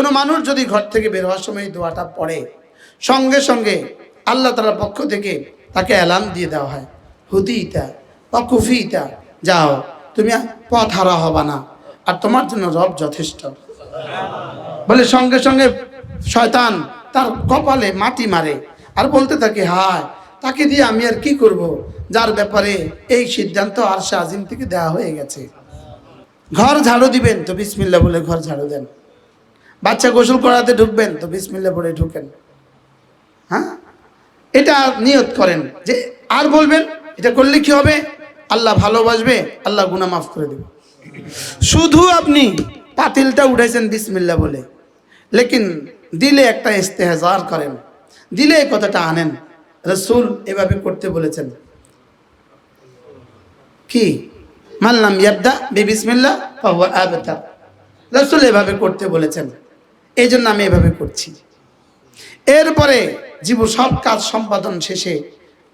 কোনো মানুষ যদি ঘর থেকে বের হওয়ার সময় দোয়াটা পড়ে, সঙ্গে সঙ্গে আল্লাহ তালার পক্ষ থেকে তাকে অ্যালার্ম দিয়ে দেওয়া হয় হুদি হুদিটা বা কুফি কুফিটা যাও, তুমি পথ হারা হবা না, আর তোমার জন্য রব যথেষ্ট। বলে সঙ্গে সঙ্গে শয়তান তার কপালে মাটি মারে আর বলতে থাকে, হায়, তাকে দিয়ে আমি আর কি করব? যার ব্যাপারে এই সিদ্ধান্ত আর আজিম থেকে দেওয়া হয়ে গেছে। ঘর ঝাড়ু দিবেন তো বিসমিল্লা বলে ঘর ঝাড়ু দেন। বাচ্চা গোসল করাতে ঢুকবেন, তো বিসমিল্লা বলে ঢুকেন। হ্যাঁ? এটা নিয়ত করেন যে আর বলবেন, এটা করলে কি হবে? আল্লাহ ভালোবাসবে, আল্লাহ গুনা মাফ করে দেবে। শুধু আপনি পাতিলটা উঠাইছেন বিসমিল্লা বলে, লেকিন দিলে একটা ইস্তেহাজার করেন, দিলে এই কথাটা আনেন। রসুল এভাবে করতে বলেছেন। কি? মানলাম ইয়াবদা বি বিসমিল্লা রসুল এভাবে করতে বলেছেন। এই জন্য আমি এভাবে করছি। এরপরে জীব সব কাজ সম্পাদন শেষে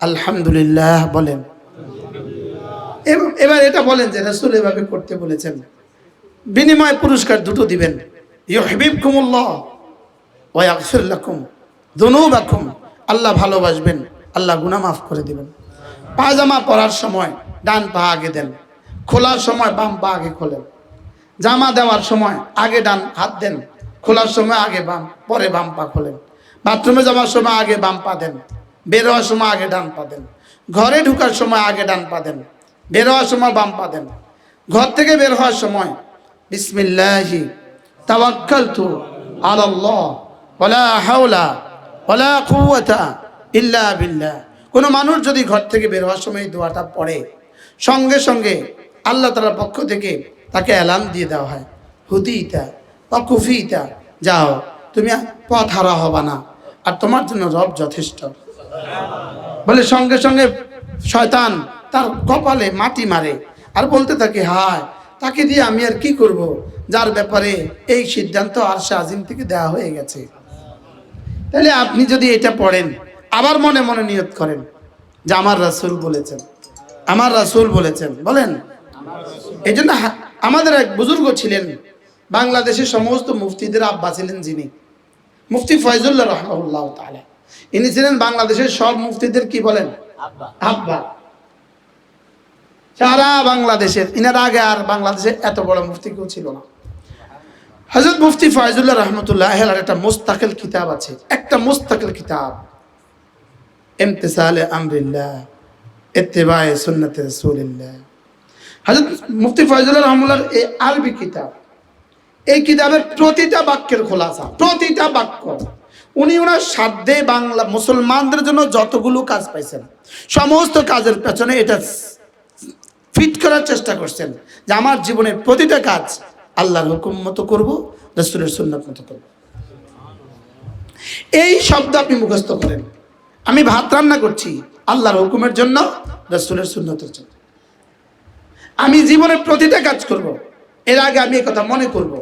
আলহামদুলিল্লাহ বলেন। এব- এবার এটা বলেন যে রসুল এভাবে করতে বলেছেন। বিনিময় পুরস্কার দুটো দিবেন। ইউহিবকুমুল্লাহ ওয়া ইয়াগফির লাকুম যুনুবাকুম আল্লাহ ভালোবাসবেন, আল্লাহ গুনাহ মাফ করে দিবেন। পায়জামা পরার সময় ডান পা আগে দেন, খোলার সময় বাম পা আগে খোলেন। জামা দেওয়ার সময় আগে ডান হাত দেন খোলার সময় আগে বাম, পরে বাম পা খোলেন। বাথরুমে যাওয়ার সময় আগে বাম পা দেন। বের হওয়ার সময় আগে ডান পা দেন। ঘরে ঢুকার সময় আগে ডান পা দেন। বের হওয়ার সময় বাম পা দেন। ঘর থেকে বের হওয়ার সময়, বিসমিল্লাহি, তাওয়াক্কালতু আলাল্লাহ, ওয়ালা হাওলা, ওয়ালা কুওয়াতা ইল্লা বিল্লাহ। কোনো মানুষ যদি ঘর থেকে বের হওয়ার সময় দোয়াটা পড়ে, সঙ্গে সঙ্গে আল্লাহ তালার পক্ষ থেকে তাকে অ্যালার্ম দিয়ে দেওয়া হয় হুদিটা বা কুফিটা যাও, তুমি পথ হারা হবা না, আর তোমার জন্য রব যথেষ্ট। বলে সঙ্গে সঙ্গে শয়তান তার কপালে মাটি মারে, আর বলতে থাকে, হায়, তাকে দিয়ে আমি আর কি করব? যার ব্যাপারে এই সিদ্ধান্ত আর আজিম থেকে দেওয়া হয়ে গেছে। তাহলে আপনি যদি এটা পড়েন, আবার মনে মনে নিয়ত করেন যে আমার রাসূল বলেছেন, আমার রাসূল বলেছেন, বলেন? এই জন্য আমাদের এক বুজুর্গ ছিলেন বাংলাদেশের সমস্ত মুফতিদের আব্বা ছিলেন যিনি। মুফতি ফয়জুল্লাহ রহমাউল্লাহ তাআলা। ইনি ছিলেন বাংলাদেশের সব মুফতিদের কি বলেন? আব্বা। সারা বাংলাদেশের ইনার আগে আর বাংলাদেশে এত বড় মুফতি কেউ ছিল না। হজরত মুফতি ফয়জুল্লাহ রহমতুল্লাহ একটা মুস্তাকিল কিতাব আছে। একটা মুস্তাকিল কিতাব। ইমতিসালে আমরিল্লাহ ইত্তেবায়ে সুন্নতে রাসূলিল্লাহ। হজরত মুফতি ফয়জুল্লাহ রহমুল্লাহর এই আরবি কিতাব। এই কিতাবের প্রতিটা বাক্যের খোলাসা, প্রতিটা বাক্য। উনি ওনার সাধ্যে বাংলা, মুসলমানদের জন্য যতগুলো কাজ পাইছেন, সমস্ত কাজের পেছনে এটা ফিট করার চেষ্টা করছেন যে আমার জীবনের প্রতিটা কাজ আল্লাহর হুকুম মতো করব, রসুলের সুন্নত মতো করব। এই শব্দ আপনি মুখস্থ করেন। আমি ভাত রান্না করছি, আল্লাহর হুকুমের জন্য, রসুলের সুন্নতের জন্য। আমি জীবনের প্রতিটা কাজ করব। এর আগে আমি কথা মনে করব।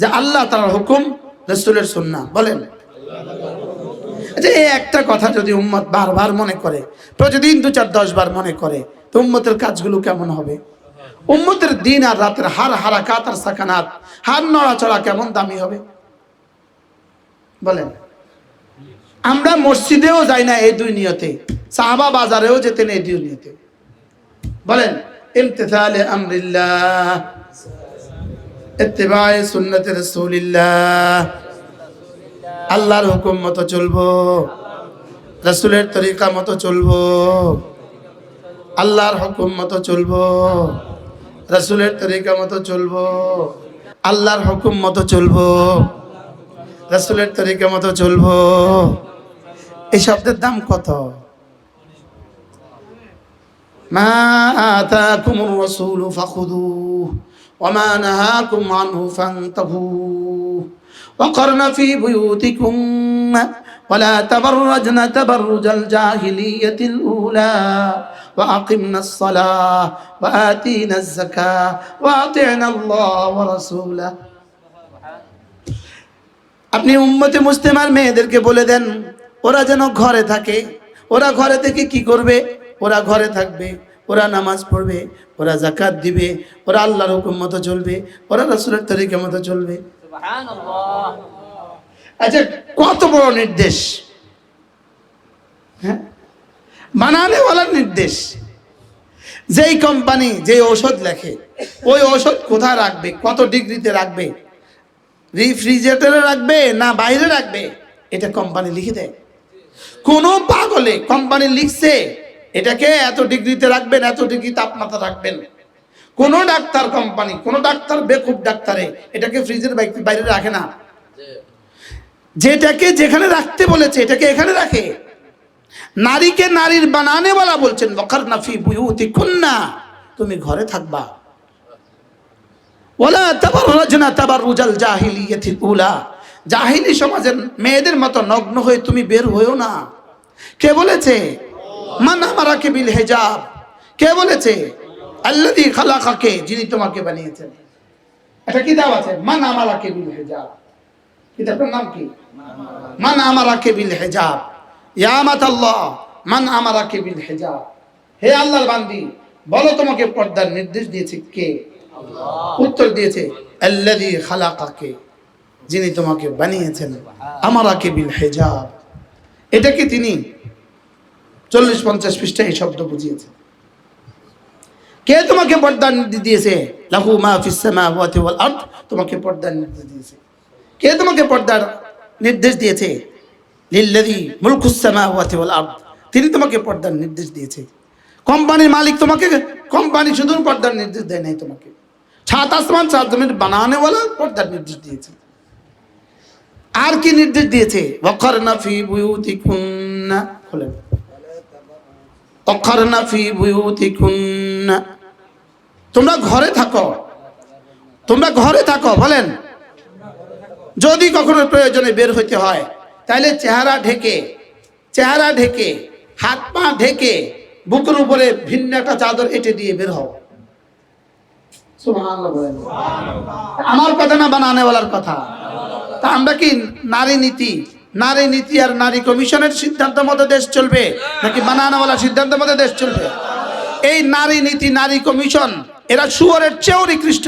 যে আল্লাহ তার হুকুম, রসুলের সুন্না বলেন। আচ্ছা এই একটা কথা যদি উম্মত বারবার মনে করে, প্রতিদিন দু চার দশ বার মনে করে, তো উম্মতের কাজগুলো কেমন হবে? উম্মতের দিন আর রাতের হার হারাকাত আর সাকানাত, হার নড়াচড়া কেমন দামি হবে? বলেন। আমরা মসজিদেও যাই না এই দুই নিয়তে সাহাবা বাজারেও যেতেন এই দুই নিয়তে বলেন, ইমতিসালে আমরিল্লাহ। ইত্তিবায়ে সুন্নতে রাসূলিল্লাহ। আল্লাহর হুকুম মতো চলবো। রাসূলের তরিকা মতো চলবো। আল্লাহর হুকুম মতো চলবো। রাসূলের তরিকা মতো চলবো। আল্লাহর হুকুম মতো চলবো। রাসূলের তরিকা মতো চলবো। এই শব্দের দাম কত? মা আতাকুমুর রাসূলু ফাখুদুহু। ওয়া নাহাকুম আনহু ফান্তাহু وقرن في بيوتكم ولا تبرجن تبرج الجاهلية الأولى وأقمنا الصلاة وآتينا الزكاة وأطعنا الله ورسوله আপনি উম্মতে মুসলিমার মেয়েদেরকে বলে দেন ওরা যেন ঘরে থাকে ওরা ঘরে থেকে কি করবে ওরা ঘরে থাকবে ওরা নামাজ পড়বে ওরা জাকাত দিবে ওরা আল্লাহর হুকুম মতো চলবে ওরা রসুলের তরিকা মতো চলবে। আচ্ছা কত বড় নির্দেশ? হ্যাঁ? বানানেওয়ালার নির্দেশ। যেই কোম্পানি যে ঔষধ লেখে ওই ঔষধ কোথায় রাখবে কত ডিগ্রিতে রাখবে? রিফ্রিজারেটরে রাখবে না বাইরে রাখবে? এটা কোম্পানি লিখে দেয়। কোনো পাগলে কোম্পানি লিখছে এটাকে এত ডিগ্রিতে রাখবেন, এত ডিগ্রি তাপমাত্রা রাখবেন। কোন ডাক্তার কোম্পানি কোন ডাক্তার বেকুব ডাক্তারে এটাকে ফ্রিজের বাইরে- রাখে না। যেটাকে যেখানে রাখতে বলেছে, এটাকে এখানে রাখে। নারীকে নারীর বানানে বলা বলছেন বকার নাফি বুয়ুতি কুন্না তুমি ঘরে থাকবা। ওলা তাবাররাজনা তাবাররুজাল জাহিলিয়াতিল উলা। জাহিলি সমাজের মেয়েদের মতো নগ্ন হয়ে তুমি বের হয়েও না। কে বলেছে? মান আমারাকে বিল হেজাব। কে বলেছে? আল্লাযী খালাকাকে যিনি তোমাকে বানিয়েছেন। এটা কিতাব আছে? মান আমারাকে বিল হেজাব। কিতাবটার নাম কি? মান আমারাকে বিল হেজাব। ইয়ামাত আল্লাহ মান আমারাকে বিল হেজাব। হে আল্লাহর বান্দি বলো তোমাকে পর্দার নির্দেশ দিয়েছে কে? উত্তর দিয়েছে খালাকাকে যিনি তোমাকে বানিয়েছেন। আমারাকে বিল হেজাব। এটাকে তিনি? চল্লিশ পঞ্চাশ পৃষ্ঠায় এই শব্দ বুঝিয়েছেন কে তোমাকে পর্দার নির্দেশ দিয়েছে? লাহু মা ফিস সামাওয়াতি ওয়াল আরদ তোমাকে পর্দার নির্দেশ দিয়েছে। কে তোমাকে পর্দার নির্দেশ দিয়েছে? লিল্লাযী মুলকুস সামাওয়াতি ওয়াল আরদ। তিনি তোমাকে পর্দার নির্দেশ দিয়েছে। কোম্পানির মালিক তোমাকে, কোম্পানি শুধু পর্দার নির্দেশ দেয় নাই তোমাকে। ছাত আসমান, সাত জমির বানানেওয়ালা পর্দার নির্দেশ দিয়েছে। আর কি নির্দেশ দিয়েছে? ওয়াকারনা ফি বুয়ুতিকুন্না। খোলেন। তোমরা ঘরে থাকো। তোমরা ঘরে থাকো, বলেন। যদি কখনো প্রয়োজনে বের হইতে হয় তাহলে চেহারা ঢেকে চেহারা ঢেকে, হাত পা ঢেকে, বুকের উপরে ভিন্ন একটা চাদর এঁটে দিয়ে বের হও। আমার কথা না বানানেওয়ালার কথা। তা আমরা কি নারী নীতি? নারী নীতি আর নারী কমিশনের সিদ্ধান্ত মতো দেশ চলবে নাকি বানানোওয়ালা সিদ্ধান্ত মতো দেশ চলবে? এই নারী নীতি, নারী কমিশন, এরা শুয়ারের চেয়েও নিকৃষ্ট,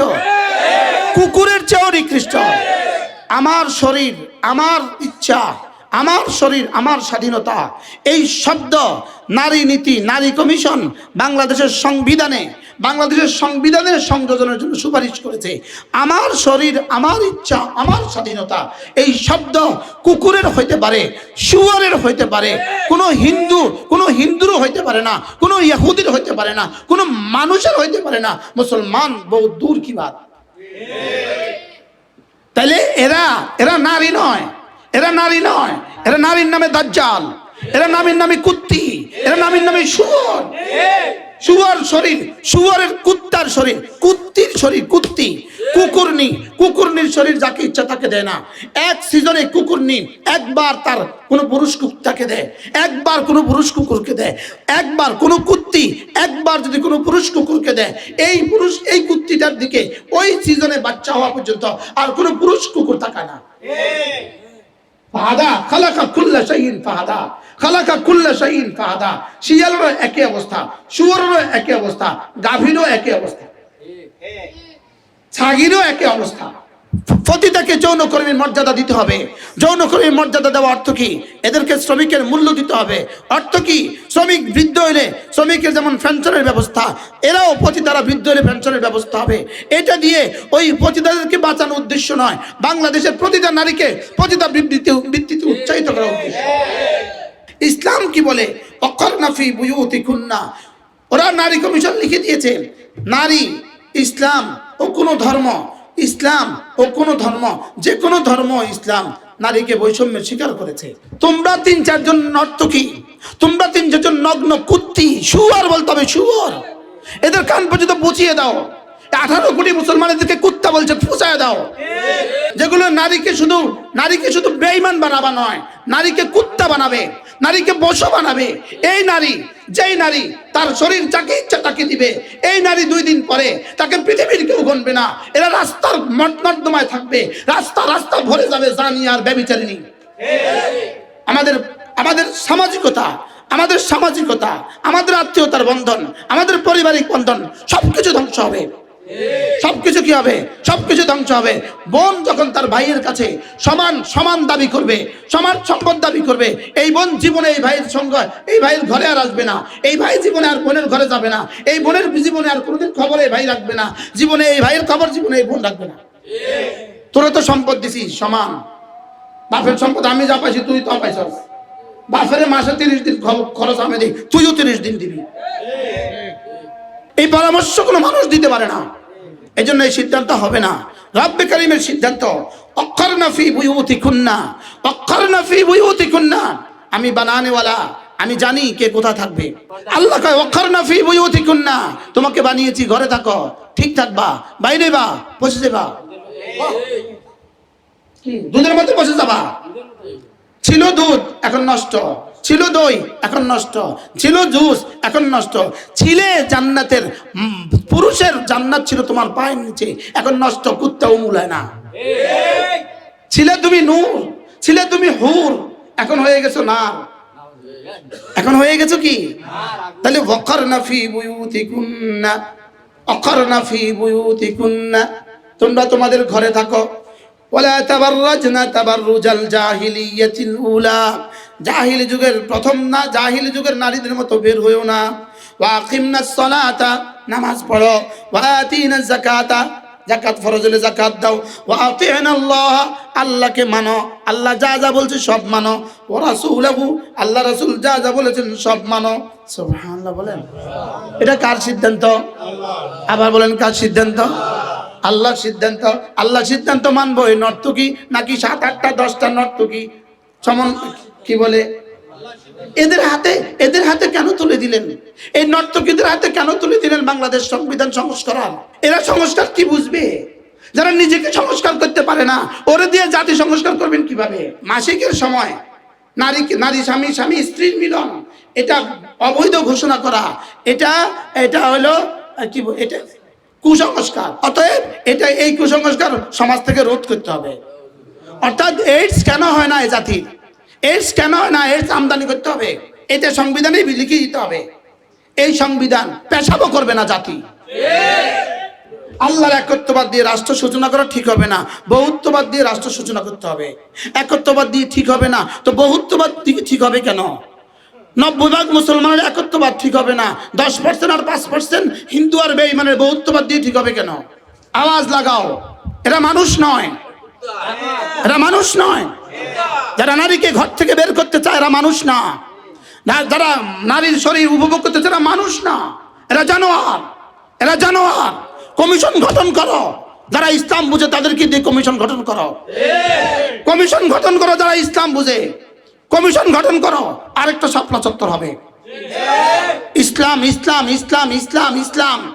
কুকুরের চেয়েও নিকৃষ্ট। আমার শরীর, আমার ইচ্ছা, আমার শরীর, আমার স্বাধীনতা, এই শব্দ নারী নীতি, নারী কমিশন বাংলাদেশের সংবিধানে বাংলাদেশের সংবিধানের সংযোজনের জন্য সুপারিশ করেছে। আমার শরীর, আমার ইচ্ছা, আমার স্বাধীনতা, এই শব্দ কুকুরের হইতে পারে, শুয়ারের হইতে পারে, কোনো হিন্দু, কোনো হিন্দুরও হইতে পারে না, কোনো ইহুদির হইতে পারে না, কোনো মানুষের হইতে পারে না, মুসলমান বহু দূর কি বাত? তাইলে এরা এরা নারী নয়, এরা নারী নয়, এরা নারীর নামে দাজ্জাল, এরা নারীর নামে কুত্তি, এরা নামের নামে শুয়োর। শুয়োর শরীর শুয়োরের কুত্তার শরীর কুত্তির শরীর কুত্তি। কুকুরনি কুকুরনির শরীর যাকে ইচ্ছা তাকে দেয় না। এক সিজনে কুকুরনি একবার তার কোনো পুরুষ কুত্তাকে দেয় একবার কোনো পুরুষ কুকুরকে দেয় একবার কোনো কুত্তি একবার যদি কোনো পুরুষ কুকুরকে দেয় এই পুরুষ এই কুত্তিটার দিকে ওই সিজনে বাচ্চা হওয়া পর্যন্ত আর কোনো পুরুষ কুকুর তাকায় না। ফাহাদা খালাকা কুল্লা শাইইন ফাহাদা। খালাকা কুল্লা শাইইন ফাহাদা। শিয়ালেরও একই অবস্থা। শুয়োরেরও একই অবস্থা। গাভীরও একই অবস্থা। ছাগিরও একই অবস্থা। পতিতাকে যৌনকর্মীর মর্যাদা দিতে হবে। যৌনকর্মীর মর্যাদা দেওয়া অর্থ কি? এদেরকে শ্রমিকের মূল্য দিতে হবে। অর্থ কি? শ্রমিক বৃদ্ধ হইলে শ্রমিকের যেমন পেনশনের ব্যবস্থা, এরাও পতিতারা বৃদ্ধ হলে পেনশনের ব্যবস্থা হবে। এটা দিয়ে ওই পতিতাদেরকে বাঁচানোর উদ্দেশ্য নয়। বাংলাদেশের প্রতিটা নারীকে পতিতা বৃত্তিতে উৎসাহিত করা উদ্দেশ্য। ইসলাম কি বলে? অকর্ণাফি বুয়ুতি খুন্না ওরা নারী কমিশন লিখে দিয়েছে, নারী, ইসলাম ও কোনো ধর্ম, ইসলাম ও কোনো ধর্ম, যে কোনো ধর্ম ইসলাম নারীকে বৈষম্যের স্বীকার করেছে। তোমরা তিন চারজন নর্তকী, তোমরা তিন চারজন নগ্ন কুত্তি, শুয়ার বলতে হবে, শুয়ার। এদের কান পর্যন্ত বুঝিয়ে দাও। আঠারো কোটি মুসলমানদেরকে কুত্তা বলছে, ফুসায় দাও। যেগুলো নারীকে শুধু নারীকে শুধু বেঈমান বানাবা নয়, নারীকে কুত্তা বানাবে। নারীকে বসো বানাবে। এই নারী, যেই নারী তার শরীর যাকে ইচ্ছা তাকে দিবে। এই নারী দুই দিন পরে তাকে পৃথিবীর কেউ গণবে না। এরা রাস্তার নর্দমায় থাকবে। রাস্তা রাস্তা ভরে যাবে জানি আর ব্যবিচারিণী। আমাদের আমাদের সামাজিকতা আমাদের সামাজিকতা, আমাদের আত্মীয়তার বন্ধন, আমাদের পারিবারিক বন্ধন, সবকিছু ধ্বংস হবে। সবকিছু কি হবে? সবকিছু ধ্বংস হবে। বোন যখন তার ভাইয়ের কাছে সমান সমান দাবি করবে, সমান সম্পদ দাবি করবে, এই বোন জীবনে এই ভাইয়ের সঙ্গে, এই ভাইয়ের ঘরে আর আসবে না। এই ভাই জীবনে আর বোনের ঘরে যাবে না। এই বোনের জীবনে আর কোনোদিন খবর এই ভাই রাখবে না। জীবনে এই ভাইয়ের খবর, জীবনে এই বোন রাখবে না। তোরা তো সম্পদ দিছিস সমান। বাপের সম্পদ আমি যা পাইছি, তুই তো পাইছস। বাপের মাসে তিরিশ দিন খরচ আমি দিই, তুইও তিরিশ দিন দিবি। এই পরামর্শ কোনো মানুষ দিতে পারে না। এই জন্য এই সিদ্ধান্ত হবে না। রব্বে করিমের সিদ্ধান্ত অক্ষর নাফি বুয়ুতি খুন্না অক্ষর নাফি বুয়ুতি খুন্না আমি বানানেওয়ালা, আমি জানি কে কোথা থাকবে। আল্লাহ কয় অক্ষর নাফি বুয়ুতি খুন্না তোমাকে বানিয়েছি, ঘরে থাকো, ঠিক থাকবা, বাইরে বা, বসে যাবা? দুধের মধ্যে বসে যাবা? ছিল দুধ, এখন নষ্ট। ছিল দই, এখন নষ্ট। ছিল জুস, এখন নষ্ট। ছিলে জান্নাতের পুরুষের জান্নাত ছিল তোমার পায়ের নিচে, এখন নষ্ট, কুত্তাও মূলায় না। ছিলে তুমি নূর, ছিলে তুমি হুর, এখন হয়ে গেছো না এখন হয়ে গেছো কি? তাহলে ওয়াকার নাফি বুয়ুতিকুন্না অকার নাফি বুয়ুতিকুন্না। তোমরা তোমাদের ঘরে থাকো। ওলা তাবাররাজনা তাবাররুজাল জাহিলিয়াতিল উলা। জাহিলি যুগের প্রথম না, জাহিলি যুগের নারীদের মতো বের হইও না। ওয়া আকিমনাস সালাতা, নামাজ পড়ো। ওয়া আতিনাজ যাকাতা জাকাত ফরজ হলে জাকাত দাও। ওয়া আতিনা আল্লাহ, আল্লাহকে মানো। আল্লাহ যা যা বলছে সব মানো। ওয়া রাসূলহু, আল্লাহ রাসূল যা যা বলেছেন সব মানো। সুবহানাল্লাহ বলেন। এটা কার সিদ্ধান্ত? আবার বলেন কার সিদ্ধান্ত? আল্লাহর সিদ্ধান্ত। আল্লাহ সিদ্ধান্ত মানবো, এই নর্তকী নাকি সাত আটটা, দশটা নর্তকী? সমন কি বলে? এদের হাতে এদের হাতে কেন তুলে দিলেন? এই নর্তকীদের হাতে কেন তুলে দিলেন বাংলাদেশ সংবিধান সংস্কার? এরা সংস্কার কি বুঝবে? যারা নিজেকে সংস্কার করতে পারে না, ওরে দিয়ে জাতি সংস্কার করবেন কীভাবে? মাসিকের সময়, নারী নারী, স্বামী স্বামী, স্ত্রীর মিলন, এটা অবৈধ ঘোষণা করা, এটা এটা হলো, কি এটা কুসংস্কার। অতএব, এটা এই কুসংস্কার সমাজ থেকে রোধ করতে হবে। অর্থাৎ এইডস কেন হয় না এই জাতি? এইডস কেন হয় না? এইডস আমদানি করতে হবে। এটা সংবিধানে লিখে দিতে হবে। এই সংবিধান পেশাবো করবে না জাতি। আল্লাহর একত্ববাদ দিয়ে রাষ্ট্র সূচনা করা ঠিক হবে না। বহুত্ববাদ দিয়ে রাষ্ট্র সূচনা করতে হবে। একত্ববাদ দিয়ে ঠিক হবে না। তো বহুত্ববাদ দিয়ে ঠিক হবে কেন? নব্বই ভাগ মুসলমানের একত্ববাদ ঠিক হবে না। দশ পার্সেন্ট আর পাঁচ পার্সেন্ট হিন্দু আর বেঈমানের বহুত্ববাদ দিয়ে ঠিক হবে কেন? আওয়াজ লাগাও। এরা মানুষ নয়। এরা মানুষ নয়। যারা নারীকে ঘর থেকে বের করতে চায়, এরা মানুষ না, যারা নারীর শরীর উপভোগ করতে চায়, এরা মানুষ না। এরা জানোয়ার। এরা জানোয়ার। কমিশন গঠন করো। যারা ইসলাম বুঝে, তাদেরকে দিয়ে কমিশন গঠন করো। কমিশন গঠন করো, যারা ইসলাম বুঝে। কমিশন গঠন করো। আরেকটা স্বপ্ন চত্বর হবে। ইসলাম ইসলাম ইসলাম ইসলাম ইসলাম।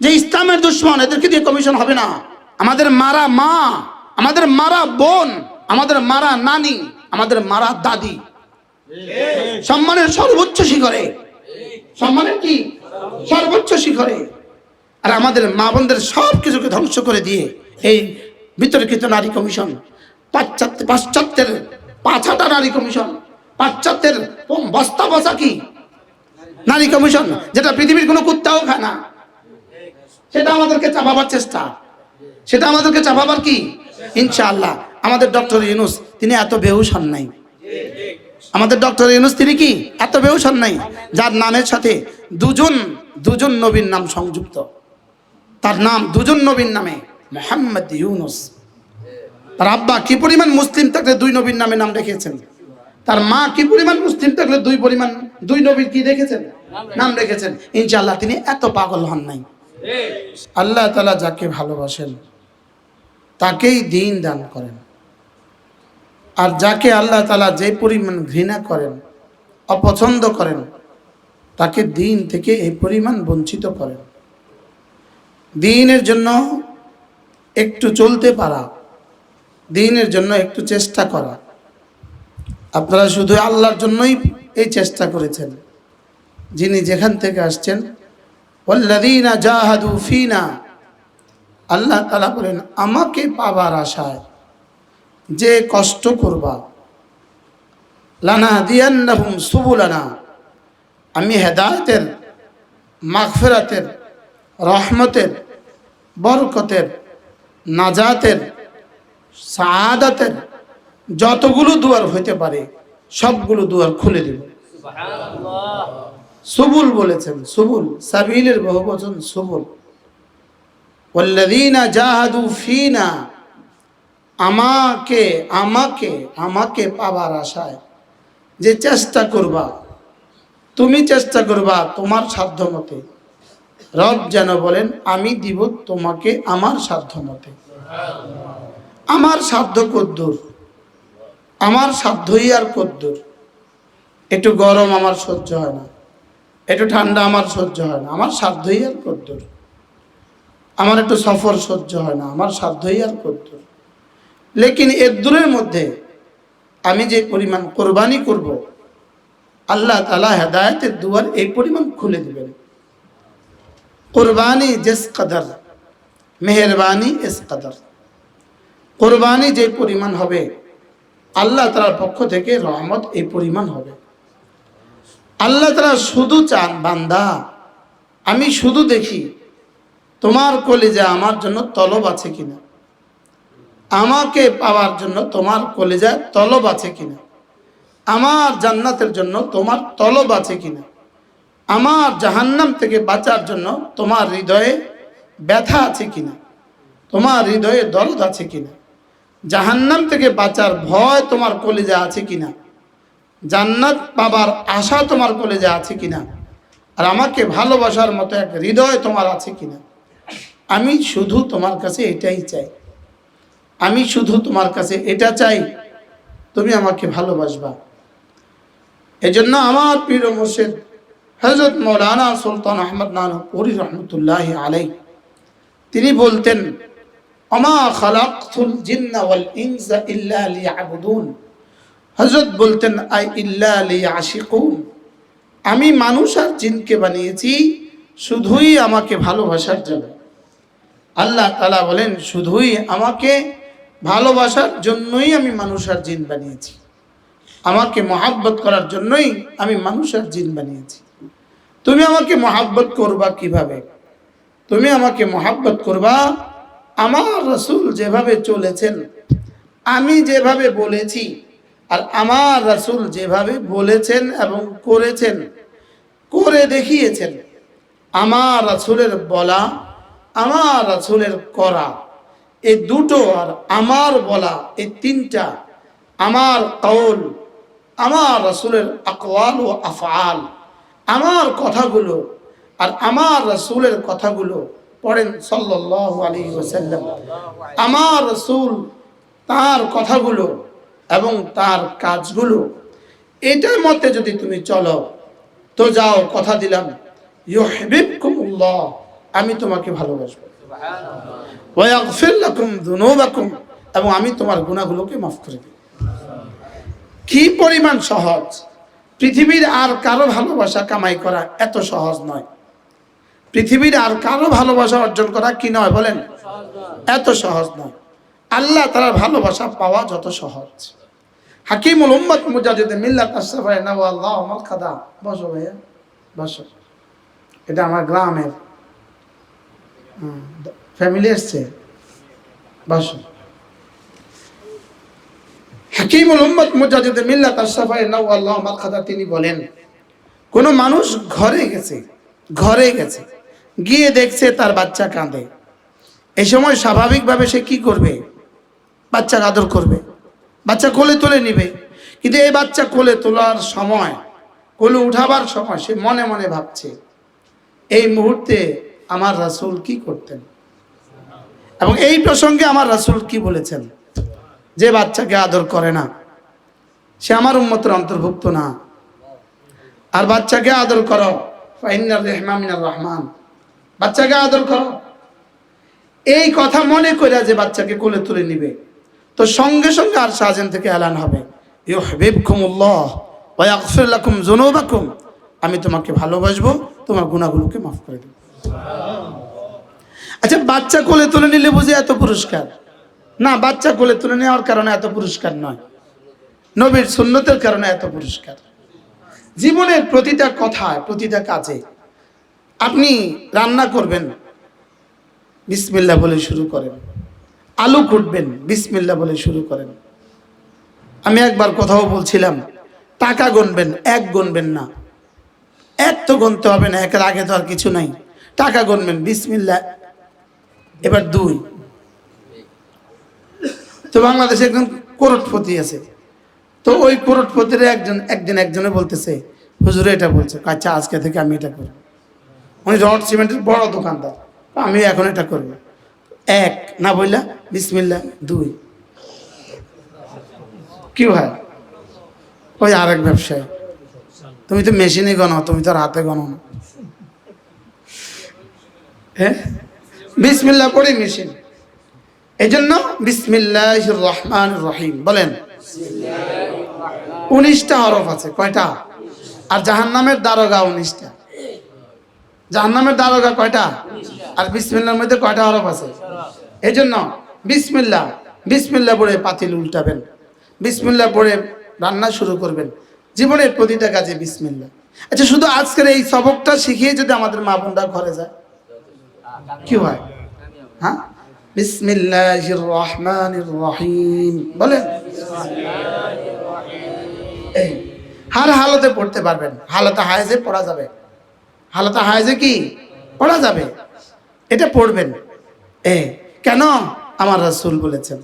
যে ইসলামের দুশ্মন, এদেরকে দিয়ে কমিশন হবে না। আমাদের মারা মা, আমাদের মারা বোন, আমাদের মারা নানি, আমাদের মারা দাদি। সম্মানের সর্বোচ্চ শিখরে। সম্মানের কি? সর্বোচ্চ শিখরে। আর আমাদের মা বোনদের সব কিছুকে ধ্বংস করে দিয়ে এই বিতর্কিত নারী কমিশন, পাশ্চাত্য পাশ্চাত্যের পাছাটা নারী কমিশন, পাশ্চাত্যের বস্তা বসা কি? নারী কমিশন, যেটা পৃথিবীর কোনো কুত্তাও খায় না। সেটা আমাদেরকে চাপাবার চেষ্টা। সেটা আমাদেরকে চাপাবার কি? ইনশাআল্লাহ। আমাদের ডক্টর ইউনুস, তিনি এত বেহুশ হন নাই। আমাদের ডক্টর ইউনুস, তিনি কি? এত বেহুশ হন নাই। যার নামের সাথে দুজন দুজন নবীর নাম সংযুক্ত। তার নাম দুজন নবীর নামে মোহাম্মদ ইউনুস। তার আব্বা কি পরিমাণ মুসলিম থাকলে দুই নবীর নামে নাম রেখেছেন? তার মা কি পরিমাণ মুসলিম থাকলে দুই পরিমাণ, দুই নবীর কি রেখেছেন নাম রেখেছেন। ইনশাআল্লাহ তিনি এত পাগল হন নাই। আল্লাহ তালা যাকে ভালোবাসেন, তাকেই দিন দান করেন। আর যাকে আল্লাহ তালা যে পরিমাণ ঘৃণা করেন, অপছন্দ করেন, তাকে দিন থেকে এই পরিমাণ বঞ্চিত করেন। দিনের জন্য একটু চলতে পারা, দিনের জন্য একটু চেষ্টা করা। আপনারা শুধু আল্লাহর জন্যই এই চেষ্টা করেছেন। যিনি যেখান থেকে আসছেন ওয়াল্লাযীনা জাহাদু ফিনা। আল্লাহ তাআলা বলেন, আমাকে পাবার আশায় যে কষ্ট করবা লানা দিয়ান্নাহুম সুবুলানা। আমি হেদায়েতের, মাগফিরাতের, রহমতের, বরকতের, নাজাতের সাদাতের যতগুলো দুয়ার হইতে পারে, সবগুলো দুয়ার খুলে দেব। সুবুল বলেছেন, সুবুল, সাবিলের বহু বচন সুবুল। ওয়াল্লাযীনা জাহাদু ফিনা, আমাকে আমাকে আমাকে পাবার আশায় যে চেষ্টা করবা, তুমি চেষ্টা করবা তোমার সাধ্য মতে রব যেন বলেন, আমি দিব তোমাকে আমার সাধ্য মতে আমার সাধ্য কদ্দুর, আমার সাধ্যই আর কদ্দুর। একটু গরম আমার সহ্য হয় না। একটু ঠান্ডা আমার সহ্য হয় না, আমার সাধ্যই আর কদ্দুর আমার একটু সফর সহ্য হয় না, আমার সাধ্যই আর কদ্দুর লেকিন এর দূরের মধ্যে আমি যে পরিমাণ কোরবানি করব, আল্লাহ তালা হেদায়তের দুয়ার এই পরিমাণ খুলে দিবেন। কোরবানি জেস কদর, মেহরবানি এস কাদার। কোরবানি যে পরিমাণ হবে, আল্লাহ তালার পক্ষ থেকে রহমত এই পরিমাণ হবে। আল্লাহ তালা শুধু চান, বান্দা, আমি শুধু দেখি তোমার কলেজে আমার জন্য তলব আছে কিনা? আমাকে পাওয়ার জন্য তোমার কলেজায় তলব আছে কিনা? আমার জান্নাতের জন্য তোমার তলব আছে কিনা? আমার জাহান্নাম থেকে বাঁচার জন্য তোমার হৃদয়ে ব্যথা আছে কিনা? তোমার হৃদয়ে দরদ আছে কিনা? জাহান্নাম থেকে বাঁচার ভয় তোমার কলেজে আছে কিনা? জান্নাত পাবার আশা তোমার কলেজে আছে কিনা? আর আমাকে ভালোবাসার মতো এক হৃদয় তোমার আছে কিনা? আমি শুধু তোমার কাছে এটাই চাই। আমি শুধু তোমার কাছে এটা চাই, তুমি আমাকে ভালোবাসবা। এজন্য আমার প্রিয় মুর্শিদ হজরত মৌলানা সুলতান আহমদ নানপুরি রহমতুল্লাহ আলাই তিনি বলতেন অমা খালাকুল জিন্না ওয়াল ইনসা ইল্লা লিয়াবুদুন। হজরত বলতেন, আই ইল্লা আমি মানুষ আর জিনকে বানিয়েছি, শুধুই আমাকে ভালোবাসার জন্য। আল্লাহ তালা বলেন, শুধুই আমাকে ভালোবাসার জন্যই আমি মানুষ আর জিন বানিয়েছি। আমাকে মহাব্বত করার জন্যই আমি মানুষ আর জিন বানিয়েছি। তুমি আমাকে মহাব্বত করবা কীভাবে? তুমি আমাকে মহাব্বত করবা, আমার রসুল যেভাবে চলেছেন, আমি যেভাবে বলেছি আর আমার রাসুল যেভাবে বলেছেন এবং করেছেন, করে দেখিয়েছেন, আমার রাসুলের বলা, আমার রসুলের করা এই দুটো আর আমার বলা এই তিনটা, আমার কৌল আমার রসুলের আকওয়াল ও আফআল, আমার কথাগুলো আর আমার রসুলের কথাগুলো পড়েন সাল্লাল্লাহু আলাইহি ওয়াসাল্লাম। আমার রসুল তার কথাগুলো এবং তার কাজগুলো, এটার মধ্যে যদি তুমি চলো, তো যাও, কথা দিলাম আমি তোমাকে ভালোবাসবো। এবং আমি তোমার গুনাহগুলোকে মাফ করে দেব। কি পরিমাণ সহজ! পৃথিবীর আর কারও ভালোবাসা কামাই করা এত সহজ নয়। পৃথিবীর আর কারও ভালোবাসা অর্জন করা কি নয় বলেন? এত সহজ নয়। আল্লাহ তার ভালোবাসা পাওয়া যত সহজ। হাকিমুল উম্মত মুজাহিদ মিল্লাত আশরাফায় নাও আল্লাহ আমাল খাদা। বসো ভাইয়া, বসো। এটা আমার গ্রামের ফ্যামিলি এসছে। বসো। হাকিমুল উম্মত মুজাহিদ মিল্লাত আশরাফায় নাও আল্লাহ আমাল খাদা, তিনি বলেন, কোন মানুষ ঘরে গেছে ঘরে গেছে, গিয়ে দেখছে তার বাচ্চা কাঁদে। এই সময় স্বাভাবিকভাবে সে কি করবে? বাচ্চা আদর করবে। বাচ্চা কোলে তুলে নিবে। কিন্তু এই বাচ্চা কোলে তোলার সময়, কোলে উঠাবার সময় সে মনে মনে ভাবছে, এই মুহূর্তে আমার রাসূল কি করতেন? এবং এই প্রসঙ্গে আমার রাসূল কি বলেছেন? যে বাচ্চাকে আদর করে না, সে আমার উন্মতের অন্তর্ভুক্ত না। আর বাচ্চাকে আদর করো ফাইনার রেহমামিনার রহমান। বাচ্চাকে আদর করো। এই কথা মনে করে যে বাচ্চাকে কোলে তুলে নিবে। তো সঙ্গে সঙ্গে আর শাহজান থেকে এলান হবে। ইউহিবকুমুল্লাহ ওয়া ইয়াগফির লাকুম যুনুবাকুম। আমি তোমাকে ভালোবাসবো, তোমার গুণাগুলোকে মাফ করে দেব। আচ্ছা বাচ্চা কোলে তুলে নিলে বুঝি এত পুরস্কার? না, বাচ্চা কোলে তুলে নেওয়ার কারণে এত পুরস্কার নয়। নবীর সুন্নতের কারণে এত পুরস্কার। জীবনের প্রতিটা কথায়, প্রতিটা কাজে আপনি রান্না করবেন। বিসমিল্লা বলে শুরু করেন। আলু কুটবেন বিসমিল্লা বলে শুরু করেন। আমি একবার কোথাও বলছিলাম, টাকা গুনবেন, এক গুনবেন না। এক তো গুনতে হবে না, একের আগে তো আর কিছু নাই। টাকা গুনবেন বিসমিল্লা এবার দুই। তো বাংলাদেশে একজন করোটপতি আছে। তো ওই করোটপতির একজন, একদিন একজনে বলতেছে, হুজুরে এটা বলছে। আচ্ছা আজকে থেকে আমি এটা করব। উনি রড সিমেন্টের বড় দোকানদার। আমি এখন এটা করব। এক, না বললা বিসমিল্লা দুই। কি ভাই? ওই আরেক ব্যবসায়। তুমি তো মেশিনে গণো, তুমি তো হাতে গণো না। হ্যাঁ? বিসমিল্লা পড়ে মেশিন। এই জন্য বিসমিল্লাহ রহমান রহিম বলেন। উনিশটা হরফ আছে, কয়টা? আর জাহান্নামের দারোগা উনিশটা। জাহান্নামের দারোগা কয়টা? আর বিসমিল্লার মধ্যে কয়টা হরফ আছে? এই জন্য বিসমিল্লা বিসমিল্লা পড়ে পাতিল উল্টাবেন। বিসমিল্লা পড়ে রান্না শুরু করবেন। জীবনের প্রতিটা কাজে বিসমিল্লা আচ্ছা শুধু আজকের এই সবকটা শিখিয়ে যদি আমাদের মা বোনরা ঘরে যায়, কি হয়? হ্যাঁ? বিসমিল্লাহির রহমানির রহিম। বলেন। এই, হার হালতে পড়তে পারবেন। হালতে হায়েজে পড়া যাবে। হালতে হায়েজে কি? পড়া যাবে। এটা পড়বেন। এ কেন? আমার রাসুল বলেছেন।